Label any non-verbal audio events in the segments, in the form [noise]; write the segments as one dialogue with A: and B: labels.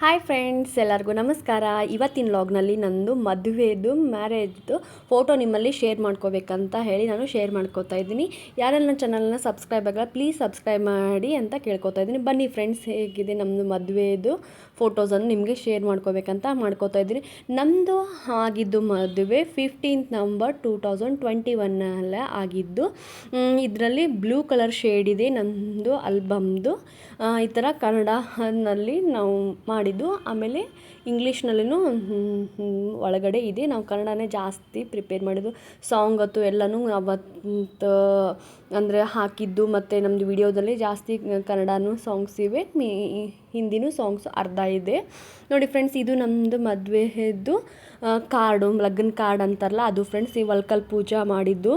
A: Hi friends ಎಲ್ಲರಿಗೂ ನಮಸ್ಕಾರ. ಇವತ್ತಿನ ಲಾಗ್ನಲ್ಲಿ ನಂದು ಮದುವೆದು ಮ್ಯಾರೇಜ್ದು ಫೋಟೋ ನಿಮ್ಮಲ್ಲಿ ಶೇರ್ ಮಾಡ್ಕೋಬೇಕಂತ ಹೇಳಿ ನಾನು ಶೇರ್ ಮಾಡ್ಕೋತಾ ಇದ್ದೀನಿ. ಯಾರೆಲ್ಲ ನನ್ನ ಚಾನಲ್ನ ಸಬ್ಸ್ಕ್ರೈಬ್ ಆಗಲ್ಲ ಪ್ಲೀಸ್ ಸಬ್ಸ್ಕ್ರೈಬ್ ಮಾಡಿ ಅಂತ ಕೇಳ್ಕೊತಾ ಇದ್ದೀನಿ. ಬನ್ನಿ ಫ್ರೆಂಡ್ಸ್ ಹೇಗಿದೆ ನಮ್ಮದು ಮದುವೆದು ಫೋಟೋಸನ್ನು ನಿಮಗೆ ಶೇರ್ ಮಾಡ್ಕೋಬೇಕಂತ ಮಾಡ್ಕೋತಾ ಇದ್ದೀನಿ. ನಮ್ಮದು ಆಗಿದ್ದು ಮದುವೆ fifteenth November two thousand twenty ಒನ್ನಲ್ಲೇ ಆಗಿದ್ದು ಇದರಲ್ಲಿ ಬ್ಲೂ ಕಲರ್ ಶೇಡ್ ಇದೆ ನಮ್ಮದು ಆಲ್ಬಮ್ದು ಈ ಥರ ಕನ್ನಡನಲ್ಲಿ ನಾವು ಮಾಡಿದ್ದು. ಆಮೇಲೆ ಇಂಗ್ಲೀಷ್ನಲ್ಲೂ ಒಳಗಡೆ ಇದೆ. ನಾವು ಕನ್ನಡನೇ ಜಾಸ್ತಿ ಪ್ರಿಪೇರ್ ಮಾಡಿದ್ದು. ಸಾಂಗ್ ಅಥವಾ ಎಲ್ಲನೂ ಅವತ್ತು, ಅಂದರೆ ಹಾಕಿದ್ದು ಮತ್ತು ನಮ್ಮದು ವಿಡಿಯೋದಲ್ಲಿ ಜಾಸ್ತಿ ಕನ್ನಡನೂ ಸಾಂಗ್ಸ್ ಇವೆ. ಮೀ, ಹಿಂದಿನೂ ಸಾಂಗ್ಸ್ ಅರ್ಧ ಇದೆ. ನೋಡಿ ಫ್ರೆಂಡ್ಸ್, ಇದು ನಮ್ಮದು ಮದುವೆದು ಕಾರ್ಡು ಲಗ್ನ ಕಾರ್ಡ್ ಅಂತಾರಲ್ಲ, ಅದು ಫ್ರೆಂಡ್ಸ್ ಈ ವಲ್ಕಲ್ ಪೂಜಾ ಮಾಡಿದ್ದು.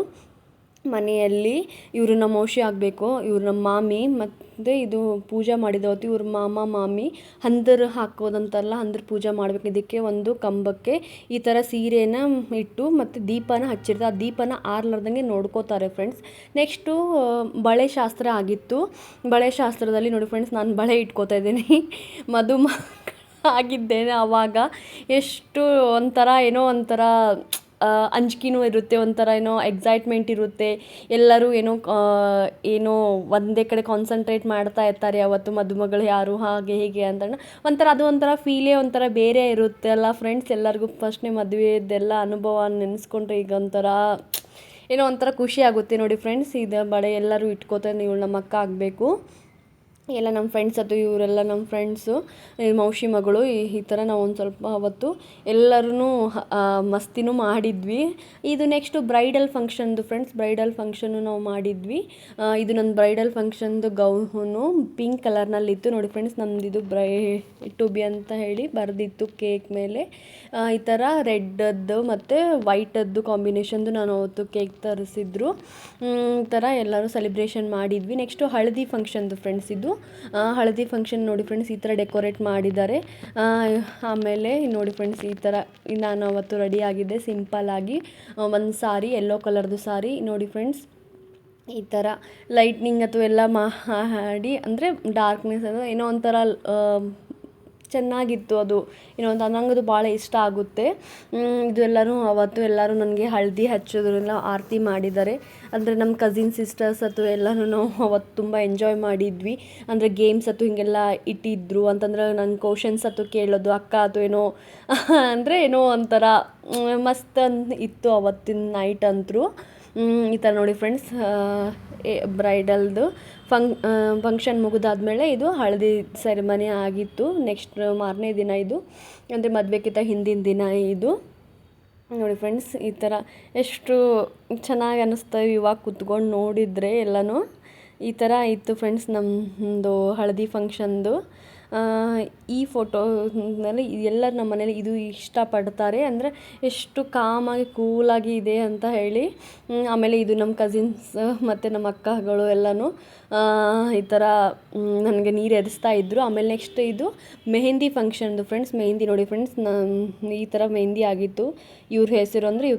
A: ಮನೆಯಲ್ಲಿ ಇವರು ನಮ್ಮ ಆಗಬೇಕು ಇವ್ರು ನಮ್ಮ ಮಾಮಿ ಮತ್ತು ಇದು ಪೂಜೆ ಮಾಡಿದ ಹೊತ್ತು ಇವ್ರ ಮಾಮ, ಮಾಮಿ ಹಂದರು ಹಾಕೋದಂತಲ್ಲ ಹಂದರ ಪೂಜೆ ಮಾಡ್ಬೇಕು. ಇದಕ್ಕೆ ಒಂದು ಕಂಬಕ್ಕೆ ಈ ಥರ ಸೀರೆನ ಇಟ್ಟು ಮತ್ತು ದೀಪನ ಹಚ್ಚಿರ್ತಾರೆ. ಆ ದೀಪನ ಆರ್ಲಾರ್ದಂಗೆ ನೋಡ್ಕೋತಾರೆ ಫ್ರೆಂಡ್ಸ್ ನೆಕ್ಸ್ಟು ಬಳೆ ಶಾಸ್ತ್ರ ಆಗಿತ್ತು. ಬಳೆ ಶಾಸ್ತ್ರದಲ್ಲಿ ನೋಡಿ ಫ್ರೆಂಡ್ಸ್ ನಾನು ಬಳೆ ಇಟ್ಕೋತಾ ಇದ್ದೀನಿ. [laughs] ಮಧುಮ ಆಗಿದ್ದೇನೆ ಆವಾಗ ಎಷ್ಟು ಒಂಥರ ಏನೋ ಒಂಥರ ಅಂಜಿಕೆನೂ ಇರುತ್ತೆ, ಒಂಥರ ಏನೋ ಎಕ್ಸೈಟ್ಮೆಂಟ್ ಇರುತ್ತೆ. ಎಲ್ಲರೂ ಏನೋ ಏನೋ ಒಂದೇ ಕಡೆ ಕಾನ್ಸಂಟ್ರೇಟ್ ಮಾಡ್ತಾ ಇರ್ತಾರೆ ಅವತ್ತು ಮದುಮಗಳು ಯಾರು, ಹಾಗೆ ಹೀಗೆ ಅಂತ ಒಂಥರ ಅದು ಒಂಥರ ಫೀಲೇ ಒಂಥರ ಬೇರೆ ಇರುತ್ತೆ ಅಲ್ಲ ಫ್ರೆಂಡ್ಸ್ ಎಲ್ಲರಿಗೂ ಫಸ್ಟ್ನೇ ಮದುವೆದೆಲ್ಲ ಅನುಭವ ನೆನೆಸ್ಕೊಂಡ್ರೆ ಈಗ ಒಂಥರ, ಏನೋ ಒಂಥರ ಖುಷಿ ಆಗುತ್ತೆ ನೋಡಿ ಫ್ರೆಂಡ್ಸ್ ಇದು ಬಳೆ ಎಲ್ಲರೂ ಇಟ್ಕೋತಾರೆ, ನೀವು ನಮ್ಮ ಅಕ್ಕ ಆಗಬೇಕು. ಎಲ್ಲ ನಮ್ಮ ಫ್ರೆಂಡ್ಸ್ ಅದು, ಇವರೆಲ್ಲ ನಮ್ಮ ಫ್ರೆಂಡ್ಸು ಮೌಷಿ ಮಗಳು, ಈ ಥರ ನಾವು ಒಂದು ಸ್ವಲ್ಪ ಅವತ್ತು ಎಲ್ಲರೂ ಮಸ್ತಿನೂ ಮಾಡಿದ್ವಿ. ಇದು ನೆಕ್ಸ್ಟು ಬ್ರೈಡಲ್ ಫಂಕ್ಷನ್ದು ಫ್ರೆಂಡ್ಸ್ ಬ್ರೈಡಲ್ ಫಂಕ್ಷನ್ನು ನಾವು ಮಾಡಿದ್ವಿ. ಇದು ನನ್ನ ಬ್ರೈಡಲ್ ಫಂಕ್ಷನ್ದು ಗೌನು ಪಿಂಕ್ ಕಲರ್ನಲ್ಲಿತ್ತು ನೋಡಿ ಫ್ರೆಂಡ್ಸ್ ನಮ್ದು ಇದು ಬ್ರೈ ಟು ಬಿ ಅಂತ ಹೇಳಿ ಬರೆದಿತ್ತು ಕೇಕ್ ಮೇಲೆ. ಈ ಥರ ರೆಡ್ಡದ್ದು ಮತ್ತು ವೈಟದ್ದು ಕಾಂಬಿನೇಷನ್ದು ನಾನು ಅವತ್ತು ಕೇಕ್ ತರಿಸಿದ್ರು. ಈ ಥರ ಎಲ್ಲರೂ ಸೆಲೆಬ್ರೇಷನ್ ಮಾಡಿದ್ವಿ. ನೆಕ್ಸ್ಟು ಹಳದಿ ಫಂಕ್ಷನ್ದು ಫ್ರೆಂಡ್ಸ್ ಇದು ಹಳದಿ ಫಂಕ್ಷನ್ ನೋಡಿ ಫ್ರೆಂಡ್ಸ್ ಈ ಥರ ಡೆಕೋರೇಟ್ ಮಾಡಿದ್ದಾರೆ. ಆಮೇಲೆ ನೋಡಿ ಫ್ರೆಂಡ್ಸ್ ಈ ಥರ ನಾನು ಅವತ್ತು ರೆಡಿ ಆಗಿದ್ದೆ ಸಿಂಪಲ್ಲಾಗಿ ಒಂದು ಸಾರಿ ಯೆಲ್ಲೋ ಕಲರ್ದು ಸಾರಿ ನೋಡಿ ಫ್ರೆಂಡ್ಸ್ ಈ ಥರ ಲೈಟ್ನಿಂಗ್ ಅಥವಾ ಎಲ್ಲ ಮಾಡಿ ಅಂದರೆ ಡಾರ್ಕ್ನೆಸ್ ಅದು ಏನೋ ಒಂಥರ ಚೆನ್ನಾಗಿತ್ತು ಅದು. ಏನೋ ಒಂದು ಅದು ಭಾಳ ಇಷ್ಟ ಆಗುತ್ತೆ. ಇದು ಎಲ್ಲರೂ ಅವತ್ತು ಎಲ್ಲರೂ ನನಗೆ ಹಳದಿ ಹಚ್ಚೋದ್ರೆಲ್ಲ ಆರತಿ ಮಾಡಿದ್ದಾರೆ. ಅಂದರೆ ನಮ್ಮ ಕಸಿನ್ ಸಿಸ್ಟರ್ಸ್ ಅಥವಾ ಎಲ್ಲರೂ ನಾವು ಅವತ್ತು ತುಂಬ ಎಂಜಾಯ್ ಮಾಡಿದ್ವಿ. ಅಂದರೆ ಗೇಮ್ಸ್ ಅಥವಾ ಹಿಂಗೆಲ್ಲ ಇಟ್ಟಿದ್ರು. ಅಂತಂದ್ರೆ ನನ್ನ ಕ್ವಶನ್ಸ್ ಅಥವಾ ಕೇಳೋದು, ಅಕ್ಕ ಅಥವಾ ಏನೋ, [laughs] ಅಂದರೆ ಏನೋ ಒಂಥರ ಮಸ್ತ್ ಇತ್ತು ಅವತ್ತಿನ ನೈಟ್ ಅಂತೂ. ಈ ಥರ ನೋಡಿ ಫ್ರೆಂಡ್ಸ್ ಬ್ರೈಡಲ್ದು ಫಂಕ್ ಫಂಕ್ಷನ್ ಮುಗಿದಾದ್ಮೇಲೆ ಇದು ಹಳದಿ ಸೆರೆಮನಿ ಆಗಿತ್ತು. ನೆಕ್ಸ್ಟ್ ಮಾರನೇ ದಿನ ಇದು. ಅಂದರೆ ಮದುವೆಗಿಂತ ಹಿಂದಿನ ದಿನ ಇದು. ನೋಡಿ ಫ್ರೆಂಡ್ಸ್ ಈ ಥರ ಎಷ್ಟು ಚೆನ್ನಾಗಿ ಅನ್ನಿಸ್ತವೆ ಇವಾಗ ಕುತ್ಕೊಂಡು ನೋಡಿದರೆ ಎಲ್ಲನೂ. ಈ ಥರ ಇತ್ತು ಫ್ರೆಂಡ್ಸ್ ನಮ್ಮದು ಹಳದಿ ಫಂಕ್ಷನ್ದು ಈ ಫೋಟೋನಲ್ಲಿ ಎಲ್ಲರೂ ನಮ್ಮ ಮನೇಲಿ ಇದು ಇಷ್ಟಪಡ್ತಾರೆ. ಅಂದರೆ ಎಷ್ಟು ಕಾಮಾಗಿ ಕೂಲಾಗಿ ಇದೆ ಅಂತ ಹೇಳಿ. ಆಮೇಲೆ ಇದು ನಮ್ಮ ಕಸಿನ್ಸ್ ಮತ್ತು ನಮ್ಮ ಅಕ್ಕಗಳು ಎಲ್ಲನೂ ಈ ಥರ ನನಗೆ ನೀರು ಎರಿಸ್ತಾ ಇದ್ದರು ಆಮೇಲೆ ನೆಕ್ಸ್ಟ್ ಇದು ಮೆಹಂದಿ ಫಂಕ್ಷನ್ದು ಫ್ರೆಂಡ್ಸ್ ಮೆಹಂದಿ ನೋಡಿ ಫ್ರೆಂಡ್ಸ್ ಈ ಥರ ಮೆಹಂದಿ ಆಗಿತ್ತು. ಇವ್ರ ಹೆಸರು ಅಂದರೆ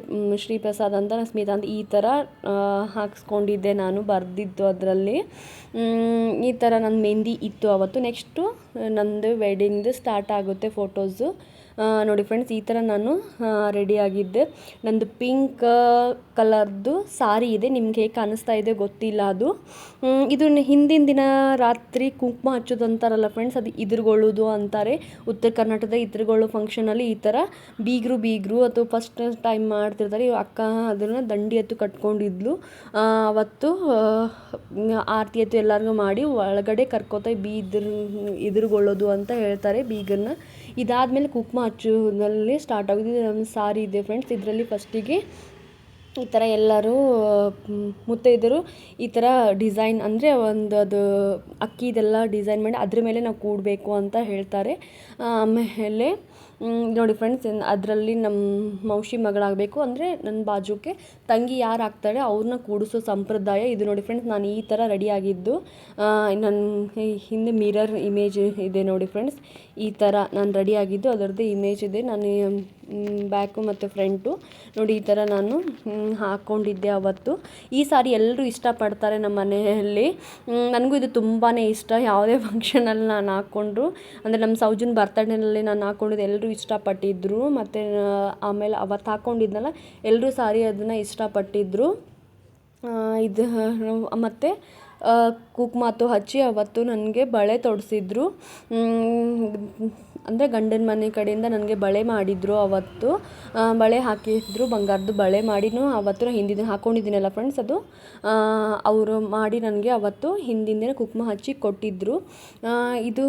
A: ಶ್ರೀಪ್ರಸಾದ್ ಅಂತ ಸ್ಮಿತಾ ಅಂತ ಈ ಥರ ಹಾಕ್ಸ್ಕೊಂಡಿದ್ದೆ ನಾನು ಬರೆದಿದ್ದು ಅದರಲ್ಲಿ. ಈ ಥರ ನನ್ನ ಮೆಹಂದಿ ಇತ್ತು ಅವತ್ತು. ನೆಕ್ಸ್ಟು ನಂದು ವೆಡ್ಡಿಂಗ್ದು ಸ್ಟಾರ್ಟ್ ಆಗುತ್ತೆ ಫೋಟೋಸು ನೋಡಿ ಫ್ರೆಂಡ್ಸ್ ಈ ಥರ ನಾನು ರೆಡಿಯಾಗಿದ್ದೆ ನಂದು ಪಿಂಕ್ ಕಲರ್ದು ಸಾರಿ ಇದೆ. ನಿಮ್ಗೆ ಹೇಗೆ ಕಾಣಿಸ್ತಾ ಇದೆ ಗೊತ್ತಿಲ್ಲ ಅದು. ಇದು ಹಿಂದಿನ ದಿನ ರಾತ್ರಿ ಕುಂಕುಮ ಹಚ್ಚೋದು ಅಂತಾರಲ್ಲ ಫ್ರೆಂಡ್ಸ್ ಅದು ಇದ್ರುಗೊಳ್ಳೋದು ಅಂತಾರೆ. ಉತ್ತರ ಕರ್ನಾಟಕದ ಇದ್ರುಗೊಳ್ಳೋ ಫಂಕ್ಷನಲ್ಲಿ ಈ ಥರ ಬೀಗರು ಬೀಗರು ಅಥವಾ ಫಸ್ಟ್ ಟೈಮ್ ಮಾಡ್ತಿರ್ತಾರೆ. ಅಕ್ಕ ಅದನ್ನು ದಂಡಿ ಎತ್ತು ಕಟ್ಕೊಂಡಿದ್ಲು. ಅವತ್ತು ಆರತಿ ಎತ್ತು ಎಲ್ಲರಿಗೂ ಮಾಡಿ ಒಳಗಡೆ ಕರ್ಕೋತಾ ಬೀದ್ರ ಎದುರುಗೊಳ್ಳೋದು ಅಂತ ಹೇಳ್ತಾರೆ ಬೀಗರನ್ನ ಇದಾದಮೇಲೆ ಕುಕ್ಮ ಹಚ್ಚೋದಲ್ಲಿ ಸ್ಟಾರ್ಟ್ ಆಗೋದು. ನಮ್ಮ ಸಾರಿ ಇದೆ ಫ್ರೆಂಡ್ಸ್ ಇದರಲ್ಲಿ ಫಸ್ಟಿಗೆ ಈ ಥರ ಎಲ್ಲರೂ ಮುತ್ತೈದರು ಈ ಥರ ಡಿಸೈನ್ ಅಂದರೆ ಒಂದು ಅದು ಅಕ್ಕಿದೆಲ್ಲ ಡಿಸೈನ್ ಮಾಡಿ ಅದ್ರ ಮೇಲೆ ನಾವು ಕೂಡಬೇಕು ಅಂತ ಹೇಳ್ತಾರೆ. ಆಮೇಲೆ ನೋಡಿ ಫ್ರೆಂಡ್ಸ್ ಅದರಲ್ಲಿ ನಮ್ಮ ಮೌಶಿ ಮಗಳಾಗಬೇಕು ಅಂದರೆ ನನ್ನ ಬಾಜುಕ್ಕೆ ತಂಗಿ ಯಾರು ಆಗ್ತಾಳೆ ಅವ್ರನ್ನ ಕೂಡಿಸೋ ಸಂಪ್ರದಾಯ ಇದು ನೋಡಿ ಫ್ರೆಂಡ್ಸ್ ನಾನು ಈ ಥರ ರೆಡಿಯಾಗಿದ್ದು ನನ್ನ ಹಿಂದೆ ಮಿರರ್ ಇಮೇಜ್ ಇದೆ ನೋಡಿ ಫ್ರೆಂಡ್ಸ್ ಈ ಥರ ನಾನು ರೆಡಿಯಾಗಿದ್ದು ಅದರದ್ದು ಇಮೇಜ್ ಇದೆ. ನಾನು ಬ್ಯಾಕು ಮತ್ತು ಫ್ರಂಟು ನೋಡಿ ಈ ಥರ ನಾನು ಹಾಕ್ಕೊಂಡಿದ್ದೆ ಅವತ್ತು. ಈ ಸಾರಿ ಎಲ್ಲರೂ ಇಷ್ಟಪಡ್ತಾರೆ ನಮ್ಮ ಮನೆಯಲ್ಲಿ. ನನಗೂ ಇದು ತುಂಬಾ ಇಷ್ಟ. ಯಾವುದೇ ಫಂಕ್ಷನಲ್ಲಿ ನಾನು ಹಾಕ್ಕೊಂಡ್ರು, ಅಂದರೆ ನಮ್ಮ ಸೌಜನ್ ಬರ್ತಡೇನಲ್ಲಿ ನಾನು ಹಾಕ್ಕೊಂಡಿದ್ದು ಎಲ್ಲರೂ ಇಷ್ಟಪಟ್ಟಿದ್ದರು ಮತ್ತು ಆಮೇಲೆ ಅವತ್ತು ಹಾಕ್ಕೊಂಡಿದ್ನಲ್ಲ ಎಲ್ಲರೂ ಸಾರಿ ಅದನ್ನು ಇಷ್ಟಪಟ್ಟಿದ್ದರು ಇದು, ಮತ್ತು ಕುಕ್ಮಾತು ಹಚ್ಚಿ ಅವತ್ತು ನನಗೆ ಬಳೆ ತೊಡಿಸಿದ್ರು. ಅಂದರೆ ಗಂಡನ ಮನೆ ಕಡೆಯಿಂದ ನನಗೆ ಬಳೆ ಮಾಡಿದರು ಅವತ್ತು. ಬಳೆ ಹಾಕಿದ್ರು ಬಂಗಾರದ್ದು ಬಳೆ ಮಾಡಿನೂ ಅವತ್ತು ಹಿಂದಿನ ದಿನ ಹಾಕ್ಕೊಂಡಿದ್ದೀನಲ್ಲ ಫ್ರೆಂಡ್ಸ್ ಅದು. ಅವರು ಮಾಡಿ ನನಗೆ ಅವತ್ತು ಹಿಂದಿನ ದಿನ ಕುಂಕುಮ ಹಚ್ಚಿ ಕೊಟ್ಟಿದ್ದರು ಇದು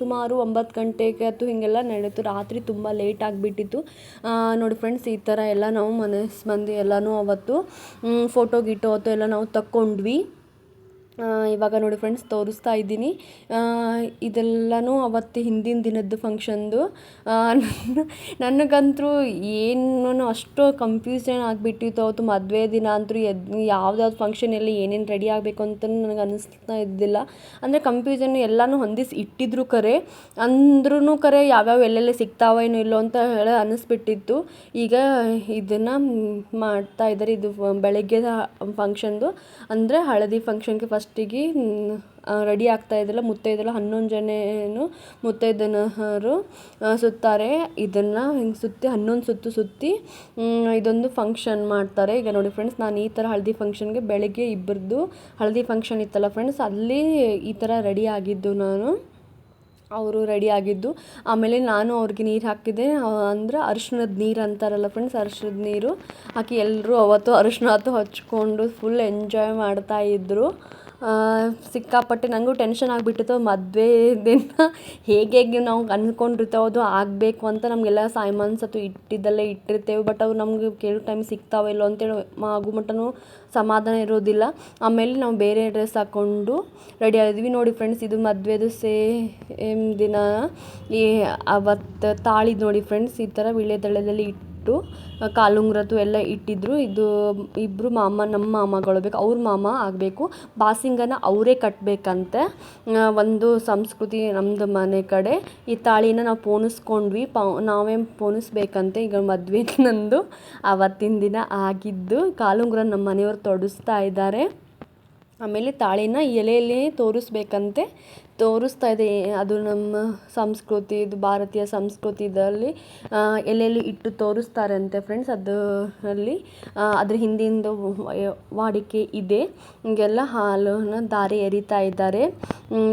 A: ಸುಮಾರು ಒಂಬತ್ತು ಗಂಟೆಗೆ ಅದು ಹೀಗೆಲ್ಲ ನಡೆಯಿತು ರಾತ್ರಿ ತುಂಬ ಲೇಟ್ ಆಗಿಬಿಟ್ಟಿತ್ತು. ನೋಡಿ ಫ್ರೆಂಡ್ಸ್ ಈ ಥರ ಎಲ್ಲ ನಾವು ಮನಸ್ಸು ಮಂದಿ ಎಲ್ಲನೂ ಅವತ್ತು ಫೋಟೋ ಗಿಟೋ ಅಥವಾ ಎಲ್ಲ ನಾವು ತಕ್ಕೊಂಡ್ವಿ. ಇವಾಗ ನೋಡಿ ಫ್ರೆಂಡ್ಸ್ ತೋರಿಸ್ತಾ ಇದ್ದೀನಿ. ಇದೆಲ್ಲನೂ ಅವತ್ತು ಹಿಂದಿನ ದಿನದ್ದು ಫಂಕ್ಷನ್ದು ನನಗಂತೂ ಏನು ಅಷ್ಟು ಕನ್ಫ್ಯೂಷನ್ ಆಗಿಬಿಟ್ಟಿತ್ತು. ಅವತ್ತು ಮದುವೆ ದಿನ ಅಂತೂ ಎದ್ದು ಫಂಕ್ಷನ್ ಫಂಕ್ಷನಲ್ಲಿ ಏನೇನು ರೆಡಿ ಆಗಬೇಕು ಅಂತ ನನಗೆ ಅನ್ನಿಸ್ತಾ ಇದ್ದಿಲ್ಲ. ಅಂದರೆ ಕನ್ಫ್ಯೂಷನ್ ಎಲ್ಲನೂ ಹೊಂದಿಸಿ ಇಟ್ಟಿದ್ರು ಕರೆ. ಅಂದ್ರೂ ಕರೆ ಯಾವ್ಯಾವ ಎಲ್ಲೆಲ್ಲಿ ಸಿಗ್ತಾವ ಏನೋ ಇಲ್ಲೋ ಅಂತ ಹೇಳಿ ಅನ್ನಿಸ್ಬಿಟ್ಟಿತ್ತು ಈಗ ಇದನ್ನು ಮಾಡ್ತಾ ಇದ್ದಾರೆ ಇದು ಬೆಳಗ್ಗೆ ಫಂಕ್ಷನ್ದು ಅಂದರೆ ಹಳದಿ ಫಂಕ್ಷನ್ಗೆ ಫಸ್ಟಿಗೆ ರೆಡಿ ಆಗ್ತಾ ಇದ್ದಲ್ಲ ಮುತ್ತೈದೆಲ್ಲ ಹನ್ನೊಂದು ಜನೇನು ಮುತ್ತೈದನರು ಸುತ್ತಾರೆ. ಇದನ್ನು ಹಿಂಗೆ ಸುತ್ತಿ, ಹನ್ನೊಂದು ಸುತ್ತು ಸುತ್ತಿ ಇದೊಂದು ಫಂಕ್ಷನ್ ಮಾಡ್ತಾರೆ. ಈಗ ನೋಡಿ ಫ್ರೆಂಡ್ಸ್ ನಾನು ಈ ಥರ ಹಳದಿ ಫಂಕ್ಷನ್ಗೆ ಬೆಳಗ್ಗೆ ಇಬ್ಬರದ್ದು ಹಳದಿ ಫಂಕ್ಷನ್ ಇತ್ತಲ್ಲ ಫ್ರೆಂಡ್ಸ್ ಅಲ್ಲಿ ಈ ಥರ ರೆಡಿ ಆಗಿದ್ದು ನಾನು. ಅವರು ರೆಡಿ ಆಗಿದ್ದು. ಆಮೇಲೆ ನಾನು ಅವ್ರಿಗೆ ನೀರು ಹಾಕಿದೆ ಅಂದ್ರೆ ಅರ್ಶಿಣದ ನೀರು ಅಂತಾರಲ್ಲ ಫ್ರೆಂಡ್ಸ್ ಅರ್ಶಿಣದ ನೀರು ಹಾಕಿ ಎಲ್ಲರೂ ಅವತ್ತು ಅರಿಶಿನ ಹತ್ತು ಹಚ್ಕೊಂಡು ಫುಲ್ ಎಂಜಾಯ್ ಮಾಡ್ತಾ ಇದ್ದರು ಸಿಕ್ಕಾಪಟ್ಟೆ ನನಗೂ ಟೆನ್ಷನ್ ಆಗಿಬಿಟ್ಟಿತ್ತು. ಮದುವೆ ದಿನ ಹೇಗೆ ಹೇಗೆ ನಾವು ಅಂದ್ಕೊಂಡಿರ್ತೇವೆ ಅದು ಆಗಬೇಕು ಅಂತ ನಮಗೆಲ್ಲ ಸೈಮನ್ಸತ್ತು ಇಟ್ಟಿದ್ದಲ್ಲೇ ಇಟ್ಟಿರ್ತೇವೆ. ಬಟ್ ಅವು ನಮಗೆ ಕೇಳೋ ಟೈಮ್ ಸಿಗ್ತಾವೋ ಇಲ್ಲೋ ಅಂತೇಳಿ ಆಗೋ ಮಟ್ಟನೂ ಸಮಾಧಾನ ಇರೋದಿಲ್ಲ. ಆಮೇಲೆ ನಾವು ಬೇರೆ ಡ್ರೆಸ್ ಹಾಕ್ಕೊಂಡು ರೆಡಿ ಆಗಿದ್ವಿ. ನೋಡಿ ಫ್ರೆಂಡ್ಸ್ ಇದು ಮದುವೆದು ಸೇಮ್ ದಿನ. ಈ ಅವತ್ತು ತಾಳಿದು ನೋಡಿ ಫ್ರೆಂಡ್ಸ್ ಈ ಥರ ವೀಳ್ಯದೆಲೆಯಲ್ಲಿ ಇಟ್ಟು ಕಾಲುಂಗ್ರದ್ದು ಎಲ್ಲ ಇಟ್ಟಿದ್ರು. ಇದು ಇಬ್ಬರು ಮಾಮ, ನಮ್ಮ ಮಾಮಗಳು ಬೇಕು, ಅವ್ರ ಮಾಮ ಆಗಬೇಕು. ಬಾಸಿಂಗನ ಅವರೇ ಕಟ್ಟಬೇಕಂತೆ ಒಂದು ಸಂಸ್ಕೃತಿ ನಮ್ಮದು ಮನೆ ಕಡೆ. ಈ ತಾಳಿನ ನಾವು ಪೋಣಿಸ್ಕೊಂಡ್ವಿ. ಪೌ, ನಾವೇ ಪೋಣಿಸ್ಬೇಕಂತೆ. ಈಗ ಮದುವೆ [laughs] ನಂದು ಆವತ್ತಿನ ದಿನ ಆಗಿದ್ದು. ಕಾಲುಂಗ್ರ ನಮ್ಮ ಮನೆಯವರು ತೊಡಿಸ್ತಾ ಇದ್ದಾರೆ. ಆಮೇಲೆ ತಾಳಿನ ಎಲೆಯಲ್ಲಿ ತೋರಿಸ್ಬೇಕಂತೆ. ತೋರಿಸ್ತಾ ಇದೆ. ಅದು ನಮ್ಮ ಸಂಸ್ಕೃತಿ, ಇದು ಭಾರತೀಯ ಸಂಸ್ಕೃತಿದಲ್ಲಿ ಎಲ್ಲೆಲ್ಲಿ ಇಟ್ಟು ತೋರಿಸ್ತಾರೆ ಅಂತೆ ಫ್ರೆಂಡ್ಸ್ ಅದು ಅಲ್ಲಿ ಅದ್ರ ಹಿಂದಿಂದು ವಾಡಿಕೆ ಇದೆ. ಹೀಗೆಲ್ಲ ಹಾಲನ್ನು ದಾರಿ ಎರಿತಾ ಇದ್ದಾರೆ.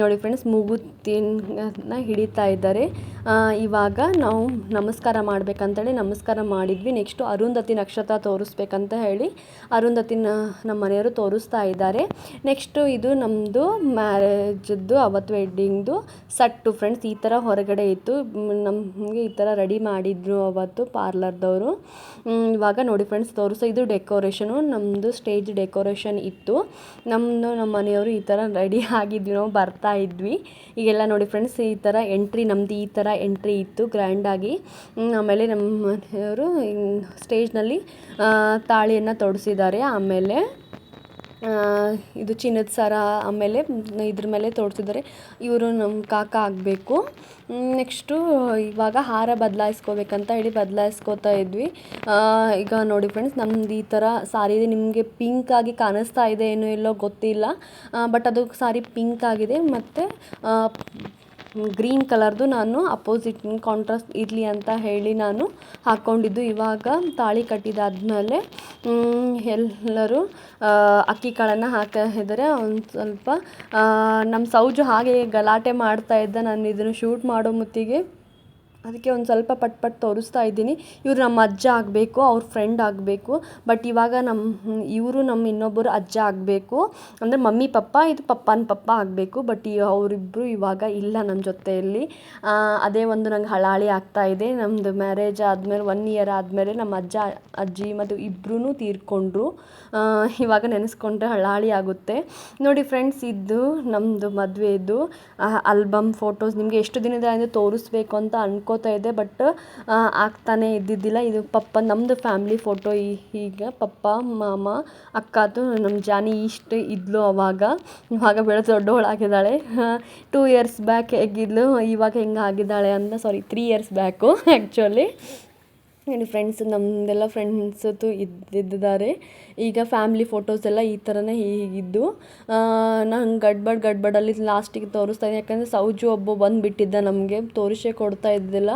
A: ನೋಡಿ ಫ್ರೆಂಡ್ಸ್ ಮೂಗುತಿನ ಹಿಡಿತಾ ಇದ್ದಾರೆ. ಇವಾಗ ನಾವು ನಮಸ್ಕಾರ ಮಾಡಬೇಕಂತೇಳಿ ನಮಸ್ಕಾರ ಮಾಡಿದ್ವಿ. ನೆಕ್ಸ್ಟು ಅರುಂಧತಿ ನಕ್ಷತ್ರ ತೋರಿಸ್ಬೇಕಂತ ಹೇಳಿ ಅರುಂಧತಿನ, ನಮ್ಮ ಮನೆಯವರು ತೋರಿಸ್ತಾ ಇದ್ದಾರೆ. ನೆಕ್ಸ್ಟು ಇದು ನಮ್ಮದು ಮ್ಯಾರೇಜದ್ದು ಅವತ್ತು ವೆಡ್ಡಿಂಗ್ದು ಸಟ್ಟು ಫ್ರೆಂಡ್ಸ್ ಈ ಥರ ಹೊರಗಡೆ ಇತ್ತು. ನಮಗೆ ಈ ಥರ ರೆಡಿ ಮಾಡಿದ್ರು ಅವತ್ತು ಪಾರ್ಲರ್ದವರು ಇವಾಗ ನೋಡಿ ಫ್ರೆಂಡ್ಸ್ ತೋರಿಸೋ ಇದು ಡೆಕೋರೇಷನು ನಮ್ಮದು ಸ್ಟೇಜ್ ಡೆಕೋರೇಷನ್ ಇತ್ತು. ನಮ್ಮದು ನಮ್ಮ ಮನೆಯವರು ಈ ಥರ ರೆಡಿ ಆಗಿದ್ವಿ. ನಾವು ಬರ್ತಾ ಇದ್ವಿ. ಈಗೆಲ್ಲ ನೋಡಿ ಫ್ರೆಂಡ್ಸ್ ಈ ಥರ ಎಂಟ್ರಿ ನಮ್ಮದು ಈ ಥರ ಎಂಟ್ರಿ ಇತ್ತು ಗ್ರ್ಯಾಂಡಾಗಿ ಆಮೇಲೆ ನಮ್ಮ ಮನೆಯವರು ಸ್ಟೇಜ್ನಲ್ಲಿ ತಾಳಿಯನ್ನು ತೊಡಿಸಿದ್ದಾರೆ. ಆಮೇಲೆ ಇದು ಚಿನ್ನದ ಸರ ಆಮೇಲೆ ಇದ್ರ ಮೇಲೆ ತೋರಿಸಿದ್ದಾರೆ. ಇವರು ನಮ್ಮ ಕಾಕ ಆಗಬೇಕು. ನೆಕ್ಸ್ಟು ಇವಾಗ ಹಾರ ಬದಲಾಯಿಸ್ಕೋಬೇಕಂತ ಹೇಳಿ ಬದಲಾಯಿಸ್ಕೋತಾ ಇದ್ವಿ. ಈಗ ನೋಡಿ ಫ್ರೆಂಡ್ಸ್, ನಮ್ದು ಈ ಥರ ಸಾರಿ ನಿಮಗೆ ಪಿಂಕ್ ಆಗಿ ಕಾಣಿಸ್ತಾ ಇದೆ ಏನೋ ಇಲ್ಲೋ ಗೊತ್ತಿಲ್ಲ. ಬಟ್ ಅದು ಸಾರಿ ಪಿಂಕ್ ಆಗಿದೆ. ಮತ್ತು ಗ್ರೀನ್ ಕಲರ್ದು ನಾನು ಅಪೋಸಿಟ್ ಕಾಂಟ್ರಾಸ್ಟ್ ಇರಲಿ ಅಂತ ಹೇಳಿ ನಾನು ಹಾಕ್ಕೊಂಡಿದ್ದು. ಇವಾಗ ತಾಳಿ ಕಟ್ಟಿದಾದಮೇಲೆ ಎಲ್ಲರೂ ಅಕ್ಕಿ ಕಾಳನ್ನು ಹಾಕಿದರೆ ಒಂದು ಸ್ವಲ್ಪ ನಮ್ಮ ಸೌಜು ಹಾಗೆ ಗಲಾಟೆ ಮಾಡ್ತಾ ಇದ್ದ. ನಾನು ಇದನ್ನು ಶೂಟ್ ಮಾಡೋ ಹೊತ್ತಿಗೆ ಅದಕ್ಕೆ ಒಂದು ಸ್ವಲ್ಪ ಪಟ್ ಪಟ್ ತೋರಿಸ್ತಾ ಇದ್ದೀನಿ. ಇವರು ನಮ್ಮ ಅಜ್ಜ ಆಗಬೇಕು, ಅವ್ರ ಫ್ರೆಂಡ್ ಆಗಬೇಕು. ಬಟ್ ಇವಾಗ ನಮ್ಮ ಇವರು ನಮ್ಮ ಇನ್ನೊಬ್ಬರು ಅಜ್ಜ ಆಗಬೇಕು. ಅಂದರೆ ಮಮ್ಮಿ ಪಪ್ಪ, ಇದು ಪಪ್ಪನ ಪಪ್ಪ ಆಗಬೇಕು. ಬಟ್ ಅವರಿಬ್ಬರು ಇವಾಗ ಇಲ್ಲ ನಮ್ಮ ಜೊತೆಯಲ್ಲಿ. ಅದೇ ಒಂದು ನಂಗೆ ಹಳಾಳಿ ಆಗ್ತಾ ಇದೆ. ನಮ್ಮದು ಮ್ಯಾರೇಜ್ ಆದಮೇಲೆ ಒನ್ ಇಯರ್ ಆದಮೇಲೆ ನಮ್ಮ ಅಜ್ಜ, ಅಜ್ಜಿ ಮತ್ತು ಇಬ್ಬರೂ ತೀರ್ಕೊಂಡ್ರು. ಇವಾಗ ನೆನೆಸ್ಕೊಂಡ್ರೆ ಹಳಾಳಿ ಆಗುತ್ತೆ. ನೋಡಿ ಫ್ರೆಂಡ್ಸ್ ಇದು ನಮ್ಮದು ಮದುವೆದು ಆಲ್ಬಮ್ ಫೋಟೋಸ್ ನಿಮಗೆ ಎಷ್ಟು ದಿನದ ತೋರಿಸ್ಬೇಕು ಅಂತ ಅನ್ಕೊ ಅನ್ಕೋತಾ ಇದ್ದೆ ಬಟ್ ಆಗ್ತಾನೆ ಇದ್ದಿದ್ದಿಲ್ಲ. ಇದು ಪಪ್ಪ ನಮ್ಮದು ಫ್ಯಾಮ್ಲಿ ಫೋಟೋ ಈಗ ಪಪ್ಪ, ಮಾಮ ಅಕ್ಕದು ನಮ್ಮ ಜಾನಿ ಇಷ್ಟು ಇದ್ಲು ಅವಾಗ. ಇವಾಗ ಬೆಳೆದು ದೊಡ್ಡವಳಾಗಿದ್ದಾಳೆ ಟೂ ಇಯರ್ಸ್ ಬ್ಯಾಕ್ ಹೇಗಿದ್ಲು, ಇವಾಗ ಹೆಂಗೆ ಆಗಿದ್ದಾಳೆ ಅಂತ sorry three years back actually ನೋಡಿ ಫ್ರೆಂಡ್ಸ್ ನಮ್ಮದೆಲ್ಲ ಫ್ರೆಂಡ್ಸದ್ದು ಇದ್ದಿದ್ದಾರೆ. ಈಗ ಫ್ಯಾಮ್ಲಿ ಫೋಟೋಸ್ ಎಲ್ಲ ಈ ಥರನೇ ಹೀಗಿದ್ದು. ನಾನು ಗಡ್ಬಡ್ ಗಡ್ಬಡಲ್ಲಿ ಲಾಸ್ಟಿಗೆ ತೋರಿಸ್ತಾ ಇದ್ದೀನಿ ಯಾಕಂದರೆ ಸೌಜು ಒಬ್ಬ ಬಂದುಬಿಟ್ಟಿದ್ದ ನಮಗೆ. ತೋರಿಸೇ ಕೊಡ್ತಾ ಇದ್ದಿಲ್ಲ.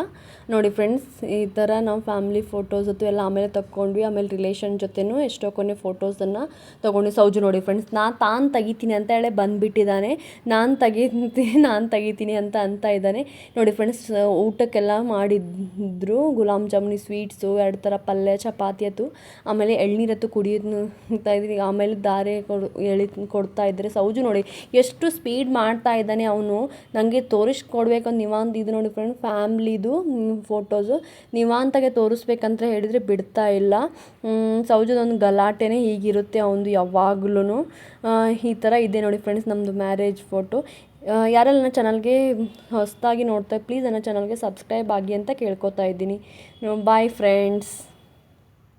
A: ನೋಡಿ ಫ್ರೆಂಡ್ಸ್ ಈ ಥರ ನಾವು ಫ್ಯಾಮ್ಲಿ ಫೋಟೋಸ್ ಅದು ಎಲ್ಲ ಆಮೇಲೆ ತಕ್ಕೊಂಡ್ವಿ. ಆಮೇಲೆ ರಿಲೇಷನ್ ಜೊತೆನೂ ಎಷ್ಟೋ ಕೊನೆ ಫೋಟೋಸನ್ನು ತೊಗೊಂಡು ಸೌಜು ನೋಡಿ ಫ್ರೆಂಡ್ಸ್ ನಾ ತಾನು ತೆಗಿತೀನಿ ಅಂತ ಹೇಳಿ ಬಂದುಬಿಟ್ಟಿದ್ದಾನೆ. ನಾನು ತೆಗಿತೀನಿ ನಾನು ತೆಗಿತೀನಿ ಅಂತ ಅಂತ ಇದ್ದಾನೆ. ನೋಡಿ ಫ್ರೆಂಡ್ಸ್ ಊಟಕ್ಕೆಲ್ಲ ಮಾಡಿದ್ರು. ಗುಲಾಬ್ ಜಾಮೂನಿ ಸ್ವೀಟ್ಸು, ಎರಡು ಥರ ಪಲ್ಯ, ಚಪಾತಿ ಆಯ್ತು. ಆಮೇಲೆ ಎಳ್ನೀರತ್ತು ಕುಡಿಯೋದು ಇದ್ವಿ. ಆಮೇಲೆ ದಾರೆ ಕೊಡು, ಎಳಿ ಕೊಡ್ತಾ ಇದ್ದರೆ ಸೌಜು ನೋಡಿ, ಎಷ್ಟು ಸ್ಪೀಡ್ ಮಾಡ್ತಾ ಇದ್ದಾನೆ ಅವನು. ನನಗೆ ತೋರಿಸ್ಕೊಡ್ಬೇಕಂತ ನಿವಾಂತ ಇದು ನೋಡಿ ಫ್ರೆಂಡ್ ಫ್ಯಾಮ್ಲಿದು ಫೋಟೋಸು ನಿವಾಂತಾಗೆ ತೋರಿಸ್ಬೇಕಂತ ಹೇಳಿದರೆ ಬಿಡ್ತಾ ಇಲ್ಲ. ಸೌಜದೊಂದು ಗಲಾಟೆನೇ ಹೀಗಿರುತ್ತೆ ಅವನು ಯಾವಾಗ್ಲೂ ಈ ಥರ ಇದೆ ನೋಡಿ ಫ್ರೆಂಡ್ಸ್ ನಮ್ಮದು ಮ್ಯಾರೇಜ್ ಫೋಟೋ ಯಾರೆಲ್ಲ ನನ್ನ ಚಾನಲ್ಗೆ ಹೊಸದಾಗಿ ನೋಡ್ತಾ ಪ್ಲೀಸ್ ನನ್ನ ಚಾನಲ್ಗೆ ಸಬ್ಸ್ಕ್ರೈಬ್ ಆಗಿ ಅಂತ ಕೇಳ್ಕೊತಾ ಇದ್ದೀನಿ. Bye friends